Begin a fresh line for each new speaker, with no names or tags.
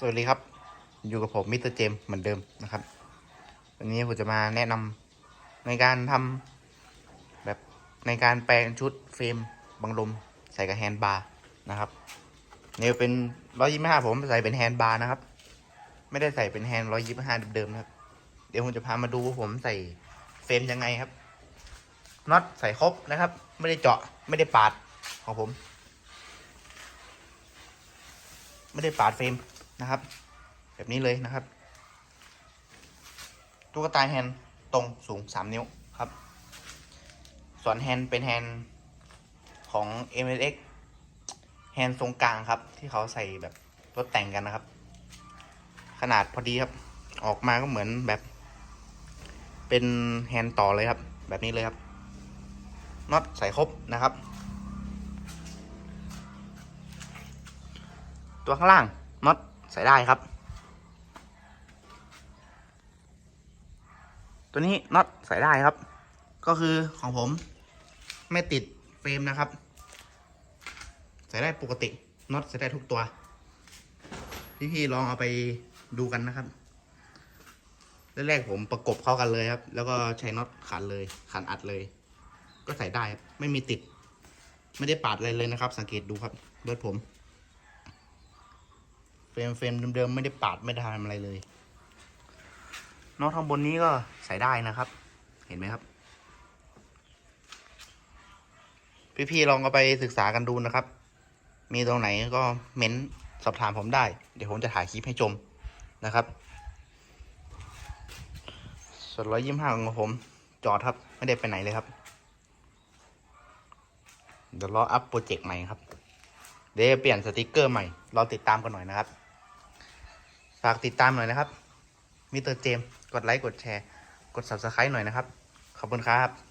สวัสดีครับ อยู่กับผมมิสเตอร์เจมเหมือนเดิมนะครับ วันนี้ผมจะมาแนะนำในการทำแบบในการแปลงชุดเฟรมบังลมใส่กับแฮนด์บาร์นะครับเนี่ยเป็นร้อยยี่ห้าผมใส่เป็นแฮนด์บาร์นะครับ ไม่ได้ใส่เป็นแฮนด์ร้อยยี่ห้าเดิมๆนะครับ เดี๋ยวผมจะพามาดูว่าผมใส่เฟรมยังไงครับน็อตใส่ครบนะครับ ไม่ได้เจาะไม่ได้ปาดของผม ไม่ได้ปาดเฟรม นะครับ แบบนี้เลยนะครับ ตุ๊กตาแฮนด์ตรงสูง 3 นิ้วครับ ส่วนแฮนด์เป็นแฮนด์ของ m s x แฮนด์ทรงกลางครับ ที่เขาใส่แบบรถแต่งกันนะครับ ขนาดพอดีครับ ออกมาก็เหมือนแบบ เป็นแฮนด์ต่อเลยครับ แบบนี้เลยครับน็อตใส่ครบนะครับ ตัวข้างล่างน็อต ใส่ได้ครับ ตัวนี้น็อตใส่ได้ครับ ก็คือของผมไม่ติดเฟรมนะครับ ใส่ได้ปกติน็อตใส่ได้ทุกตัวพี่ๆลองเอาไปดูกันนะครับแรกๆผมประกบเข้ากันเลยครับ แล้วก็ใช้น็อตขันเลย ขันอัดเลย ก็ใส่ได้ไม่มีติด ไม่ได้ปาดอะไรเลยนะครับ สังเกตดูครับรถผม เฟรมเฟรมเดิมๆไม่ได้ปาดไม่ได้ทำอะไรเลยน็อตข้างบนนี้ก็ใส่ได้นะครับ เห็นไหมครับ พี่ๆลองเอาไปศึกษากันดูนะครับ มีตรงไหนก็เม้นสอบถามผมได้ เดี๋ยวผมจะถ่ายคลิปให้ชมนะครับส่วนร้อยยี่ห้าของผม จอดครับ ไม่ได้ไปไหนเลยครับ เดี๋ยวรออัพโปรเจกต์ใหม่ครับ เดี๋ยวจะเปลี่ยนสติกเกอร์ใหม่รอติดตามกันหน่อยนะครับ ฝากติดตามหน่อยนะครับมิสเตอร์เจมกดไลค์กดแชร์ กด subscribe หน่อยนะครับ ขอบคุณครับ